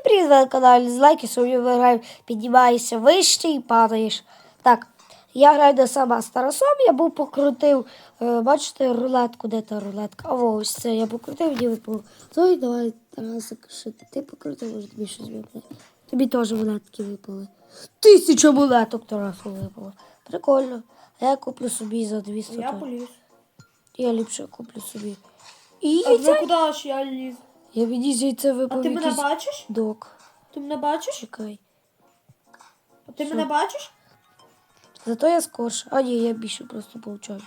Всім привіт, на каналі з лайки, сьогодні ми граємо, піднімаєшся вище і падаєш. Так, я граю не сама з Тарасом, я був покрутив, бачите, рулетку, де та рулетка? А ось це я покрутив, мені випало. Ну і давай, Тарасик, що ти, ти покрутив, може тобі щось випало. Тобі теж монетки випали. Тисяча монеток Тарасу випало. Прикольно. А я куплю собі за 200. Я поліз. Я ліпше куплю собі. І А яйця. куди ж я ліз? Я з яйця А випав ти мене якийсь бачиш? док. Ти мене бачиш? Чекай. А ти Що? мене бачиш? Зато я скорше. А ні, я більше просто получаю.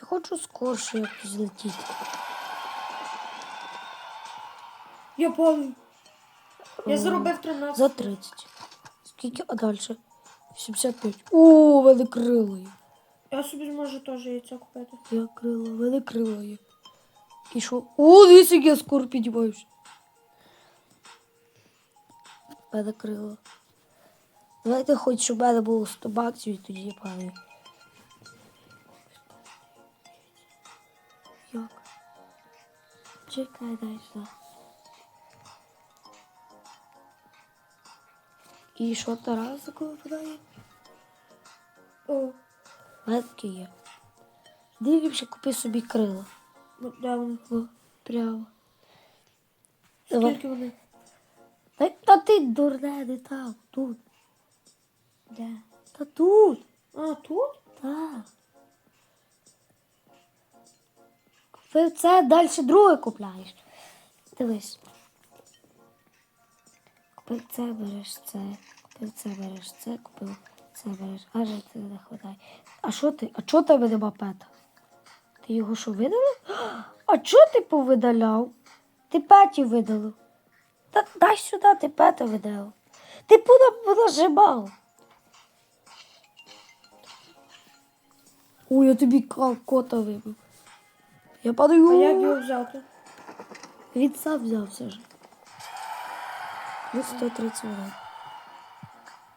Я хочу скорше якось злетіти. Я падаю. Я О, заробив 13. За 30. Скільки? А далі? 75. О, є. Я собі зможу теж яйця купити. Я крило, мене крило є. І що? О, дивись, як я скоро піднімаюся. Мене крило. Давайте хоч, щоб в мене було 100 баксів і тоді я падаю. Як? Чекай, дай сюди. І що Тарас такого випадає? О, Метки є. Дивимося, купи собі крила. ну, де вони? Прямо. Давай. Скільки вони? Та, та ти дурне, не там, тут. Де? Та тут. А, тут? Так. Купив це, далі друге купляєш. Дивись. Купив це, береш це, купив це, береш це, купив це, береш. Аж це не хватає. А що ти? А чого тебе нема пета? Ти його що видалив? А чого ти повидаляв? Ти петі видалив. Та дай сюди, ти пета видалив. Ти понажимав. Ой, я тобі кота вибив. Я падаю. А як його взяти? Він сам взявся ж. Плюс 130 монет.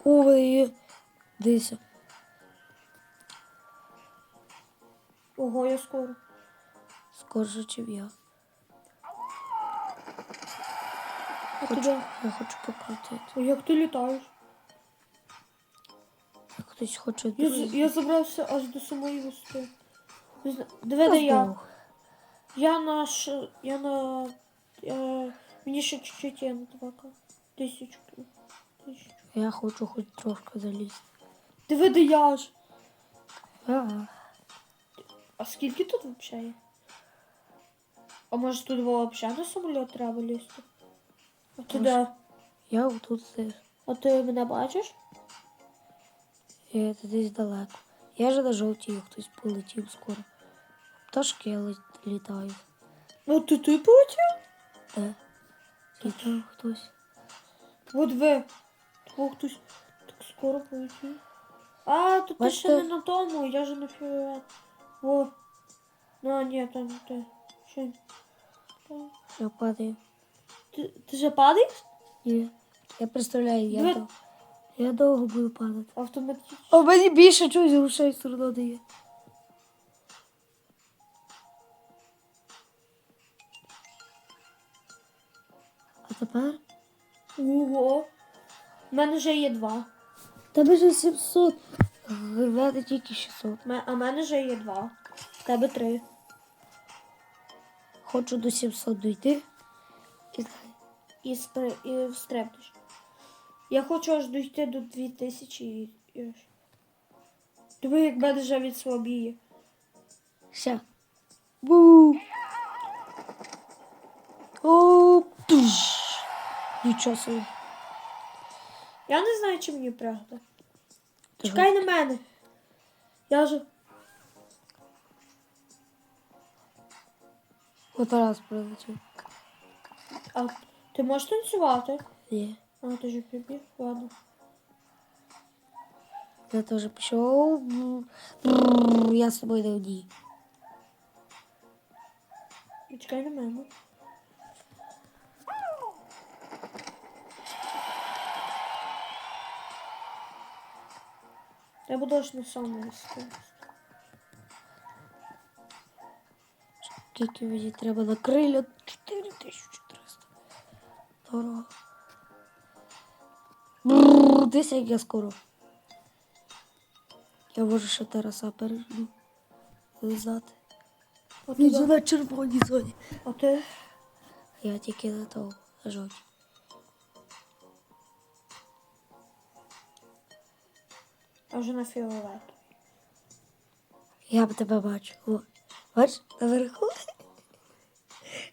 О, ви. Дися. Ого, я скоро. Скорше, чим я. А Хочу, тебе? я хочу покрутити. А як ти літаєш? Як хтось хоче Я, з- я забрався аж до самої висоти. Не зна- Диви, де я. Я на ш... Я на... Я... Мені ще чуть-чуть є на 2к. Тисячу. Тисячу. Я хочу хоч трошки залізти. Диви, де я ж. Ага. А скільки тут взагалі є? А може тут взагалі на самоліт треба лізти? А ти Може. де? Я отут здесь. А ти мене бачиш? Я це десь далеко. Я же на жовтій хтось полетів скоро. Пташки лет- літають. Ну ти ти полетів? Де? Літав хтось. От ви. О, хтось так скоро полетів. А, то ти ще Бачите? не на тому, я же на фіолет. О. Ну, а, ні, там не те. Я падаю. Ти, ти же падаєш? Ні. Я представляю, я, Ви- дов... я довго буду падати. Автоматично. А мені більше чогось грошей все одно дає. А тепер? Ого. У мене вже є два. Тебе вже 700. В мене тільки 600. А в мене вже є два. В тебе три. Хочу до 700 дійти. І І, спри... і встрепнеш. Я хочу аж дійти до 2000 і... і... Диви, як мене вже від слабіє. Ща. Бу. О. Нічого собі. Я не знаю, чи мені прягти. Чекай на мене. Я же. От раз прилетів. А ти можеш танцювати? Ні. А, ти ж прибіг, ладно. Я теж пішов. Я з тобою не одій. Чекай на мене. Я буду аж на самому скільки мені треба на крилля? 4400. Дорого. Бррр, Дивись, як я скоро. Я можу ще Тараса пережду. Лизати. Він на червоній зоні. А ти? Я тільки на того жовтій. А вже на фіолет. Я б тебе бачу. О, бачиш, наверху.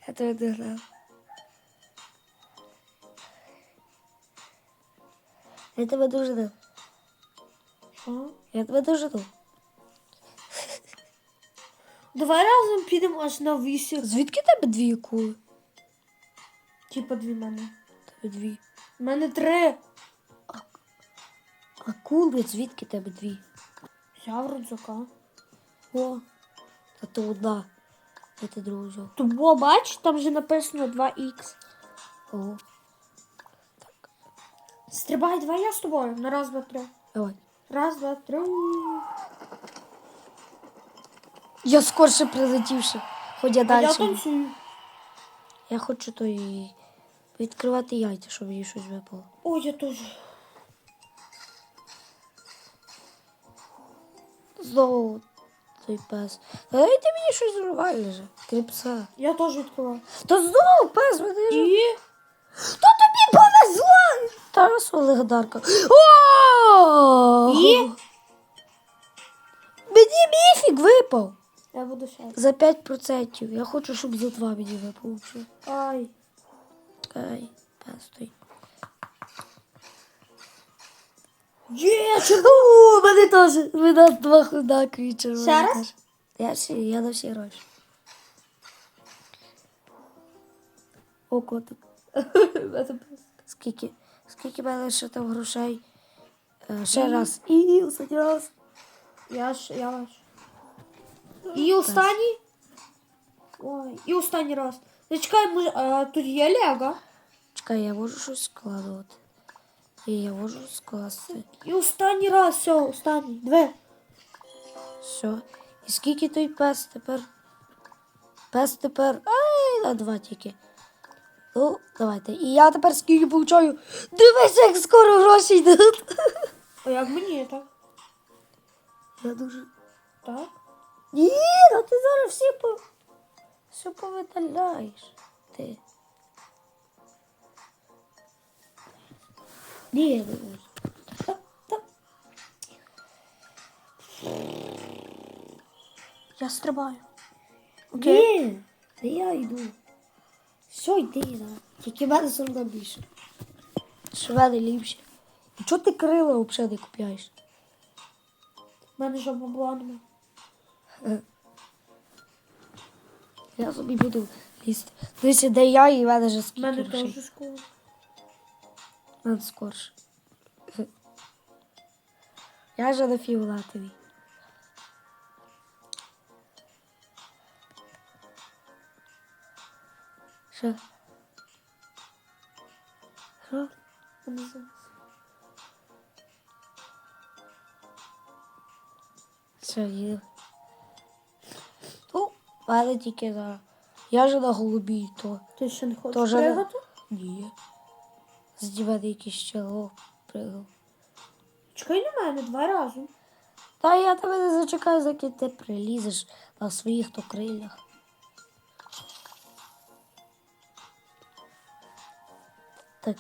Я тебе догнав. Я тебе дуже дав. Що? Я тебе дуже дав. Давай разом підемо аж на вісім. Звідки тебе дві кули? Типа дві мене. Тебе дві. У мене три. Кули звідки тебе дві? Взяв рюкзака. О, а то одна. Я ти другу взяв. Тобо, бач, там вже написано 2х. Ого, Стрибай, давай я з тобою. На раз, два, три. давай. Раз, два, три. Я скорше прилетівши. Хоч я А далі. я танцюю. Я хочу то і відкривати яйця, щоб їй щось випало. Ой, я теж. Знову той пес. Та дайте мені щось нормальне же. Крім пса. Я теж відкриваю. Та знову пес, мене ж. І То тобі повезло! Тарасу легендарка. О! І? Мені міфік випав. я буду ще. За 5%. Я хочу, щоб за 2 мені випав. Ай. Ай, пес той. Є, О, мене теж. Ми нас два худакові червоні. Ще раз? Я всі, я на всі гроші. О, котик. Скільки, скільки мене ще там грошей? Е, ще раз. І останній раз. Я ж, я ваш. І останній. Ой, і останній раз. Зачекай, може, а, тут є Лего. Чекай, я можу щось складувати. І я можу скласти. І останній раз, все, останній. Две. Все. І скільки той пес тепер? Пес тепер. Ай, на два тільки. Ну, давайте. І я тепер скільки получаю. Дивись, як скоро гроші йдуть. А як мені так? Я дуже. Так? Ні, ну ти зараз всі по... все повидаляєш. Ти. Та, та. Я стрибаю. Ні, не я йду. Все, йди, да. Тільки в мене одно більше. Що мене ліпше. І чого ти крила взагалі не купляєш? У мене ж бабла нема. Я собі буду лізти. Дивися, де я і в мене вже У скільки мене грошей. теж школа. Надо скорше. Я вже на фіолетовій. Що? Що? Знаю. Що їду? Ну, мене тільки зараз. Я ж на голубій, то Ти ще не хочеш не. ні. З якийсь чело пригав. Чекай на мене два рази. Та я тебе не зачекаю, заки ти прилізеш на своїх то крилях. Так.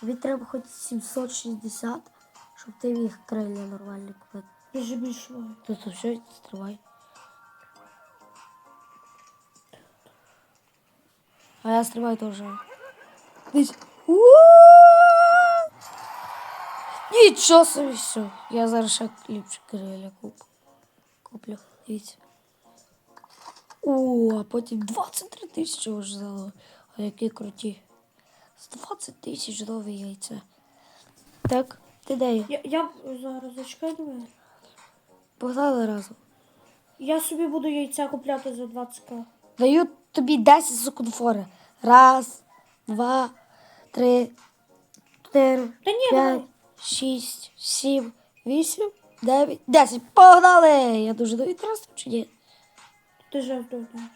Тобі треба хоч 760, щоб ти міг крилля нормально купити. Я вже більше то все, стривай. А я теж. Десь. Уа! Нічого собі все. Я зараз ще ліпше криля куплю. Куплю. Дивіться. О, а потім 23 тисячі вже взяло. А які круті. 20 тисяч нове яйця. Так, ти де? Я, я зараз зачекай мене. Погнали разом. Я собі буду яйця купляти за 20к. Даю тобі 10 секунд фори. Раз, два, три, чотири, ні, п'ять, шість, сім, вісім, 9, 10. Погнали! Я дуже до інтересу чи ні? Ти ж здобуваєш.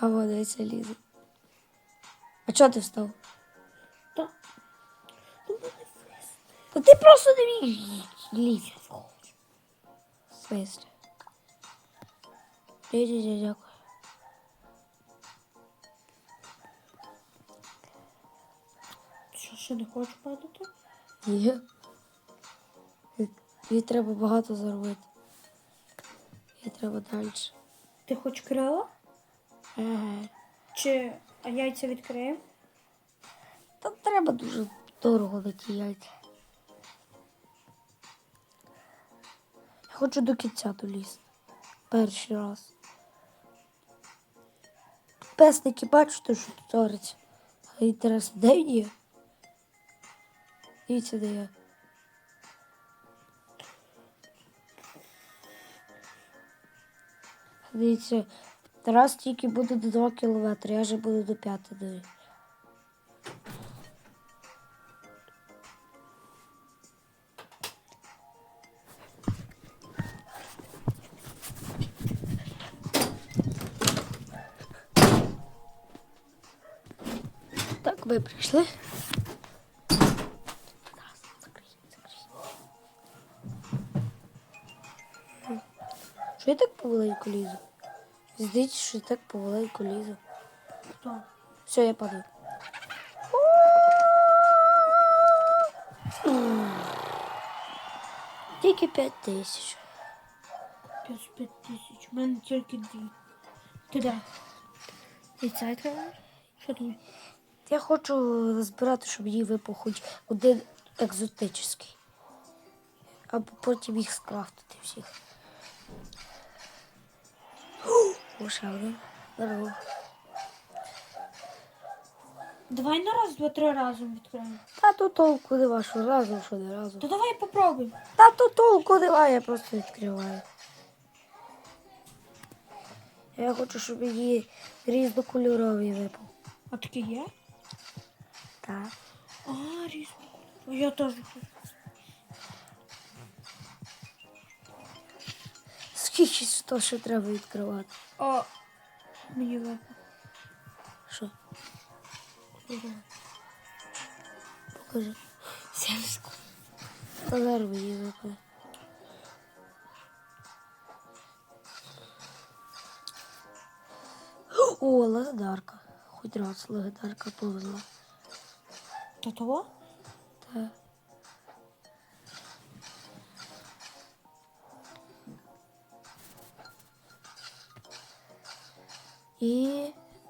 А водиця лізе. А чого ти встав? Та. Ну. Та ти просто не міг лізти. Ді-ді-ді, дякую. Що, ще не хочеш падати? Ні. Їй треба багато заробити. Їй треба далі. Ти хоч крила? Ага. Чи яйця відкриємо? Та треба дуже дорого на яйця. Хочу до кінця долізти. Перший раз. Песники бачите, що тут твориться. А інтересно, де він є? Дивіться, де я. Дивіться, Тарас тільки буде до 2 кілометри, я вже буду до 5 даю. Ви прийшли. Зараз, закрий. Що я так поваленько лізу? Здається, що я так поваленько лізу. Хто? Все, я падаю. Тільки п'ять тисяч. 55 тисяч. У мене тільки дві. Ти де? Ти це відкриваєш? Що тобі? Я хочу збирати, щоб їй випав хоч один екзотичний. Або потім їх скрафтити всіх. Ще один. Здорово. Давай на раз, два, три разом відкриємо. Та тут толку нема, що разом, що не разом. То давай попробуємо. Та тут толку немає, я просто відкриваю. Я хочу, щоб її різнокольорові випав. А такі є? Так. А, різно. Я теж хочу. Скільки то ще треба відкривати? О, мені випав. Що? Покажи. Сімську. Та зараз мені. О, легендарка. Хоч раз легендарка повезла. То того? Так. І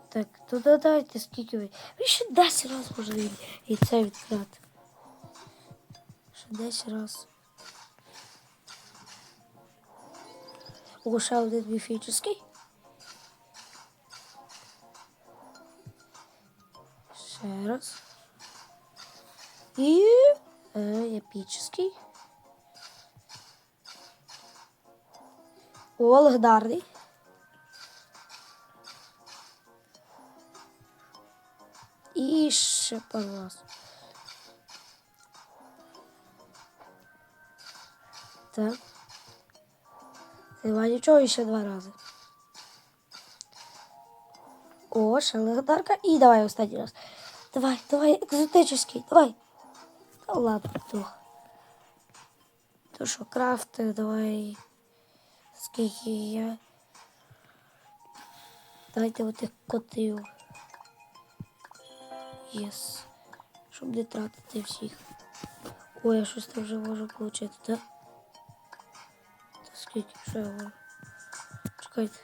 так, то додайте скільки ви. Ви ще 10 разів може і, це відкрити. Ще 10 разів. О, ще один міфічний. Ще раз. І е, епічний. О, легендарний. І ще раз. Так. Нема нічого і ще два рази. О, ще. І давай останній раз. Давай, давай, екзотичний, давай. Та ладно, трохи. То що, крафти, давай. Скільки я. Дайте отих котів. Єс. Щоб не тратити всіх. Ой, я щось там вже можу отримати, так? Та скільки що я можу? Чекайте.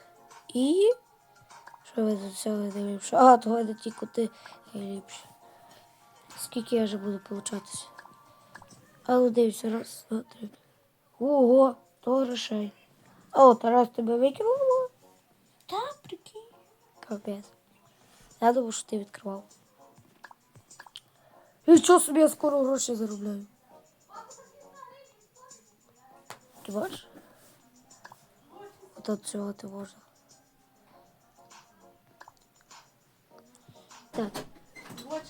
І. Що ви до цього не ліпше? А, то ті коти ліпше. Скільки я вже буду получатися? Але дивіться, раз, два, три. Ого, то грошей. О, Тарас тебе викинуло. Та, прикинь. Капець. Я думав, що ти відкривав. І що собі я скоро гроші заробляю? Ти бачиш? От цього ти можна. Так. Ми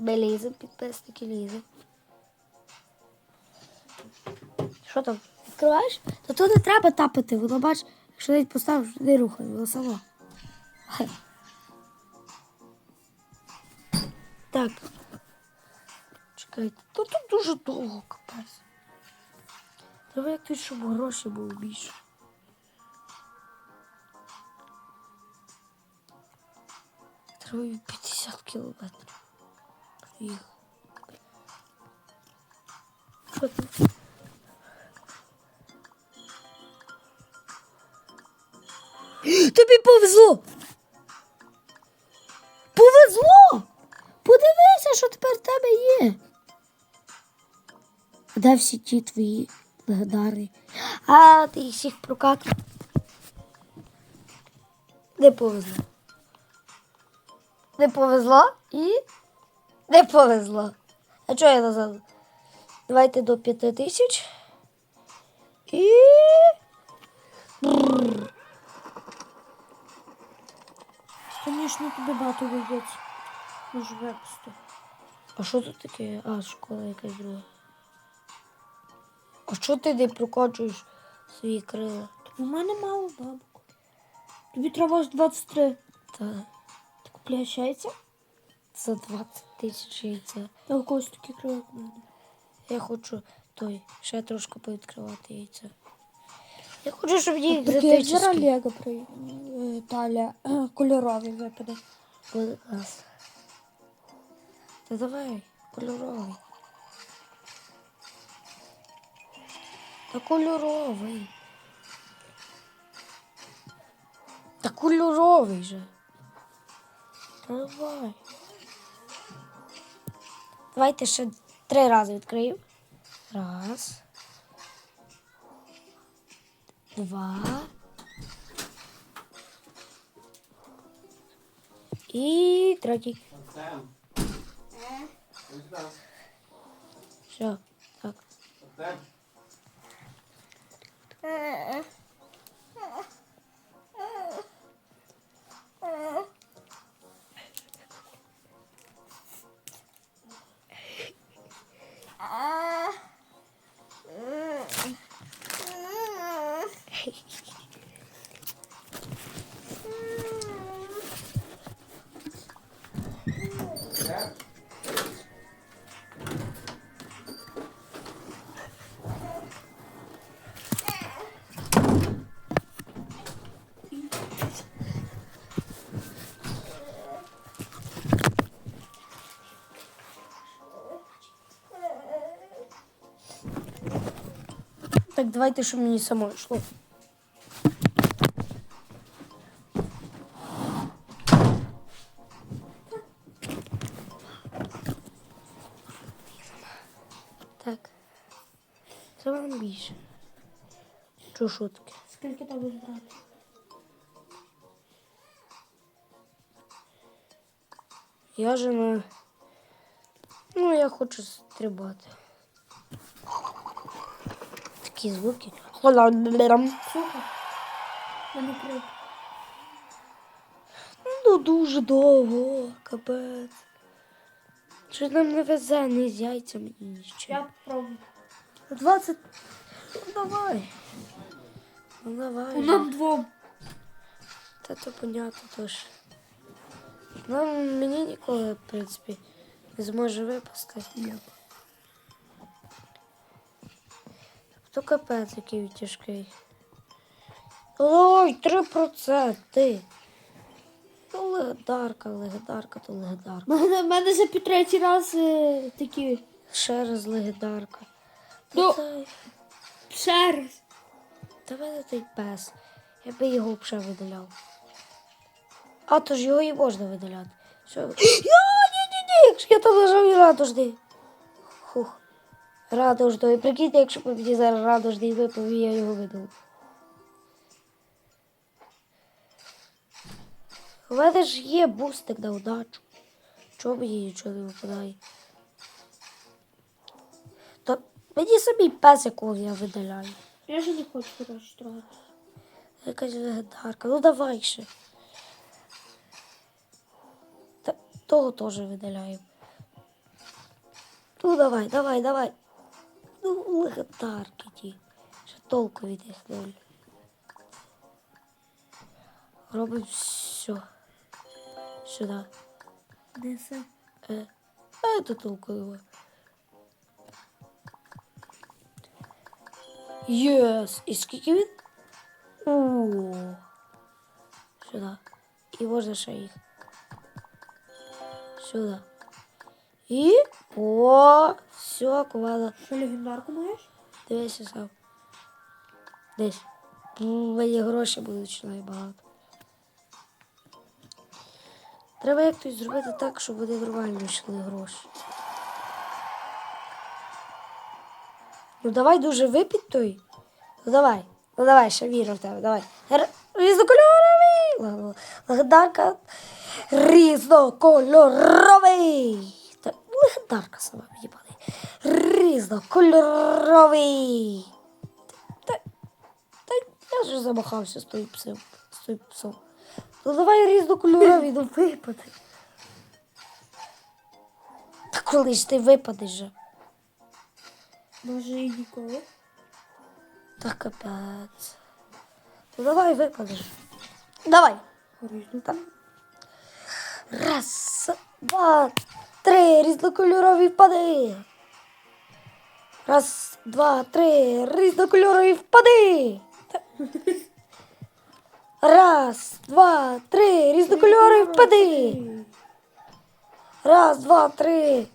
ліземо, підписники ліземо. Що там? Відкриваєш? Та то не треба тапати, воно бач, якщо навіть поставиш, не рухай, воно само. Хай. Так. Чекайте, то тут дуже довго капець. Треба як тут, щоб гроші було більше. Треба 50 кілометрів. Їх. Що там? Тобі повезло. Повезло! Подивися, що тепер в тебе є. Де всі ті твої легендарні? А, ти їх всіх прокатив. Не повезло. Не повезло і не повезло. А чого я назад? Давайте до п'яти тисяч. І. Звісно, тобі багато вийдеться. Може випусти. А що тут таке? А, школа якась друга. А що ти не прокачуєш свої крила? У мене мало бабок. Тобі треба аж 23. Та Ти купляєш яйця? За 20 тисяч яйця. Я когось такі крила в. Я хочу той, ще трошки повідкривати яйця. Я хочу, щоб їх Такі як зараз екзотичні. Лего при е, таля е, випаде. Буде клас. Та давай, кольоровий. Та кольоровий. Та кольоровий же. Давай. Давайте ще три рази відкриємо. Раз. Два. І третій. Артем. Так. Все, так. Так, давайте, щоб мені само йшло. Так. Це вам більше. Що шутки? Скільки ти будеш брати? Я же на. Ну, я хочу стрибати. Такі звуки. Холодно. Сухо? Я не крив. Ну, дуже довго, капець. Що нам не везе ні з яйцями, ні нічим. Я попробую. 20. Ну, давай. Ну, давай. Нам двом. Та то понятно тож. Нам мені ніколи, в принципі, не зможе випасти. То капець який тяжкий. Ой, 3%. Ну, легендарка, легендарка, то легендарка. У мене, вже під третій раз е, такі. Ще раз легендарка. Та Ну. дай- Ще раз. Та мене той пес. Я би його взагалі видаляв. А то ж його і можна видаляти. Що? Я, ні, ні, ні, якщо я там лежав і радужний. Хух. Радужний. Прикиньте, якщо б мені зараз радужний випав, і я його видав. У мене ж є бустик на удачу. Чого мені нічого не випадає? Та мені самі пес, якого я видаляю. Я ж не хочу коротше трогати. Якась легендарка. Ну давай ще. Та, того теж видаляємо. Ну давай, давай, давай. Ну, легендарки ті. Ще толку від них ноль. Робимо все. Сюди. Неси. Е. А це толково. Єс! І скільки він? О. Сюди. І можна ще їх. Сюди. І. О! Все, команда. Що легендарку маєш? Дивися сам. Десь. Мені гроші будуть ще найбагато. Треба якось зробити так, щоб вони нормально йшли гроші. Ну давай дуже випіть той. Ну давай. Ну давай, ще вірю в тебе. Давай. Різнокольоровий. Легендарка. Різнокольоровий. Легендарка сама падає. Різнокольоровий. Та, та я ж замахався з тою псом. З тою псом. Ну давай різнокольоровий, ну випади. Та коли ж ти випадеш же? Може і ніколи. Та капець. Ну давай випадеш. Давай. Так. Раз, два, три, різнокольорові впади. Раз, два, три, різнокольорові впади. Раз, два, три, різнокольорові впади. Раз, два, три.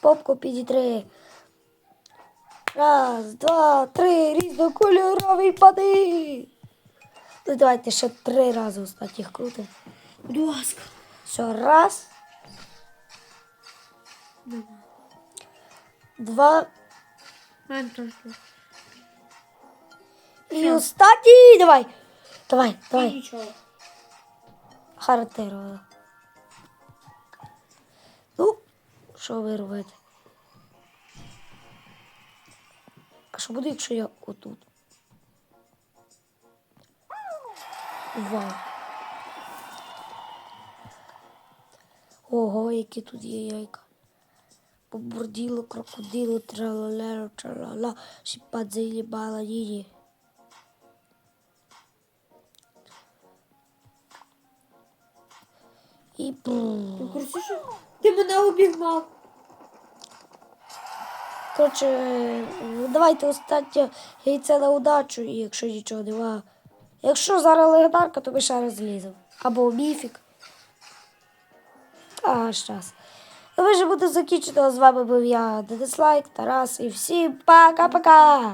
Попку підітри. Раз, два, три, різнокольорові впади. Ну давайте ще три рази останніх крутимо. Будь ласка. Все, раз. Два і останній. Давай. Давай, давай. нічого. Характерно. Ну, що ви робите? А що буде, якщо я отут? Вау. Ого, які тут є яйка. Побурділо, крокодило, тралалеро, тралала, шіпадзилі, баладіні. І бррр. Ти мене обігнав? Коротше, ну, давайте останнє яйце на удачу, і якщо нічого нема. Якщо зараз легендарка, то ми ще раз зліземо. Або міфік. А, щас. Ну, ж буде закінчено. З вами був я, Денис Лайк, Тарас і всім пока-пока!